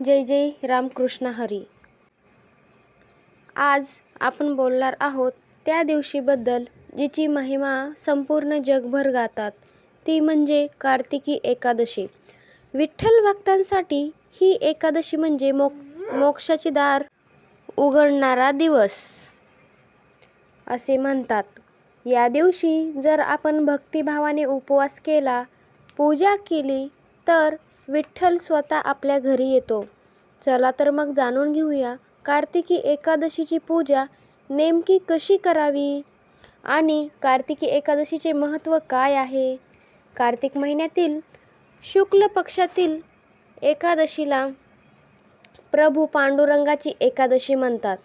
जय जय रामकृष्ण हरी. आज आपण बोलणार आहोत त्या दिवशीबद्दल जिची महिमा संपूर्ण जगभर गातात. ती म्हणजे कार्तिकी एकादशी. विठ्ठल भक्तांसाठी ही एकादशी म्हणजे मोक मोक्षाची दार उघडणारा दिवस असे म्हणतात. या दिवशी जर आपण भक्तिभावाने उपवास केला पूजा केली तर विठ्ठल स्वतः आपल्या घरी येतो. चला तर मग जाणून घेऊया कार्तिकी एकादशीची पूजा नेमकी कशी करावी? आणि कार्तिकी एकादशीचे महत्त्व काय आहे? कार्तिक महिन्यातील शुक्ल पक्षातील एकादशीला प्रभू पांडुरंगाची एकादशी म्हणतात.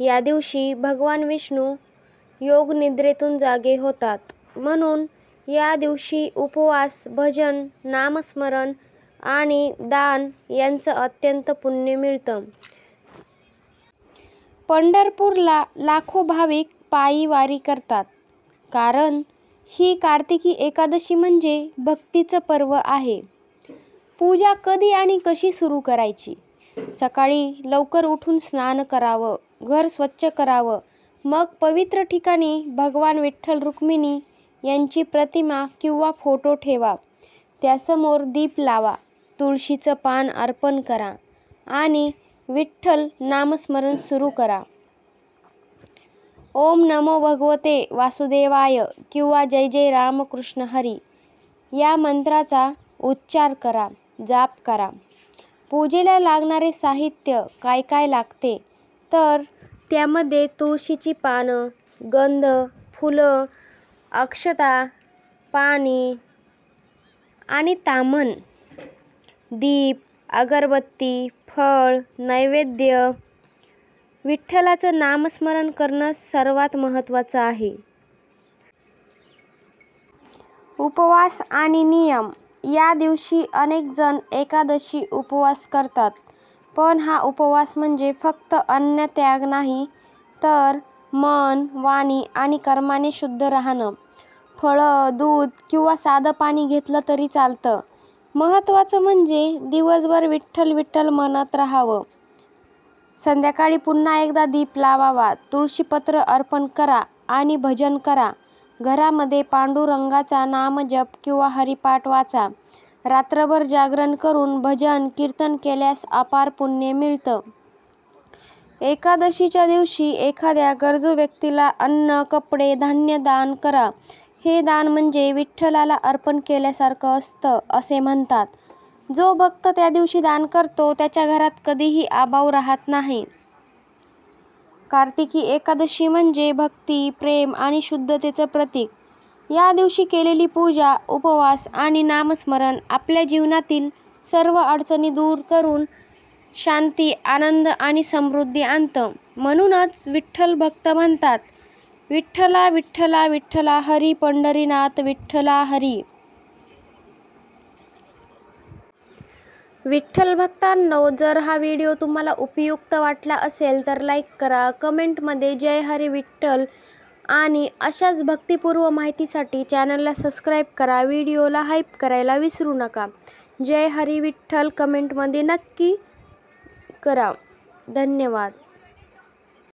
या दिवशी भगवान विष्णू योग निद्रेतून जागे होतात. म्हणून या दिवशी उपवास भजन नामस्मरण आणि दान यांचं अत्यंत पुण्य मिळतं. पंढरपूरला लाखो भाविक पायी वारी करतात. कारण ही कार्तिकी एकादशी म्हणजे भक्तीचं पर्व आहे. पूजा कधी आणि कशी सुरू करायची? सकाळी लवकर उठून स्नान करावं घर स्वच्छ करावं मग पवित्र ठिकाणी भगवान विठ्ठल रुक्मिणी यांची प्रतिमा किंवा फोटो ठेवा. त्यासमोर दीप लावा. तुळशीचं पान अर्पण करा आणि विठ्ठल नामस्मरण सुरू करा. ओम नमो भगवते वासुदेवाय किंवा जय जय रामकृष्ण हरी. या मंत्राचा उच्चार करा जाप करा. पूजेला लागणारे साहित्य काय काय लागते? तर त्यामध्ये तुळशीची पानं गंध फुलं अक्षता पाणी आणि तामण. दीप अगरबत्ती फळ नैवेद्य. विठ्ठलाचं नामस्मरण करणं सर्वात महत्त्वाचं आहे. उपवास आणि नियम. या दिवशी अनेक जण एकादशी उपवास करतात. पण हा उपवास म्हणजे फक्त अन्न त्याग नाही तर मन वाणी आणि कर्माने शुद्ध राहणं. फळं दूध किंवा साधं पाणी घेतलं तरी चालतं. महत्त्वाचं म्हणजे दिवसभर विठ्ठल विठ्ठल म्हणत राहावं. संध्याकाळी पुन्हा एकदा दीप लावावा. तुळशीपत्र अर्पण करा आणि भजन करा. घरामध्ये पांडुरंगाचा नामजप किंवा हरिपाठ वाचा. रात्रभर जागरण करून भजन कीर्तन केल्यास अपार पुण्य मिळतं. एकादशीच्या दिवशी एखाद्या गरजू व्यक्तीला अन्न कपडे धान्य दान करा. हे दान म्हणजे विठ्ठलाला अर्पण केल्यासारखं असतं असे म्हणतात. जो भक्त त्या दिवशी दान करतो त्याच्या घरात कधीही अभाव राहत नाही. कार्तिकी एकादशी म्हणजे भक्ती प्रेम आणि शुद्धतेचं प्रतीक. या दिवशी केलेली पूजा उपवास आणि नामस्मरण आपल्या जीवनातील सर्व अडचणी दूर करून शांती आनंद आणि समृद्धी आणतं. म्हणूनच विठ्ठल भक्त म्हणतात विठ्ठला विठ्ठला विठ्ठला हरी पंढरीनाथ विठ्ठला हरी. विठ्ठल भक्तांनो जर हा व्हिडिओ तुम्हाला उपयुक्त वाटला असेल तर लाईक करा कमेंटमध्ये जय हरी विठ्ठल आणि अशाच भक्तिपूर्व माहितीसाठी चॅनलला सबस्क्राईब करा व्हिडिओला हाईप करायला विसरू नका. जय हरी विठ्ठल कमेंटमध्ये नक्की करा. धन्यवाद.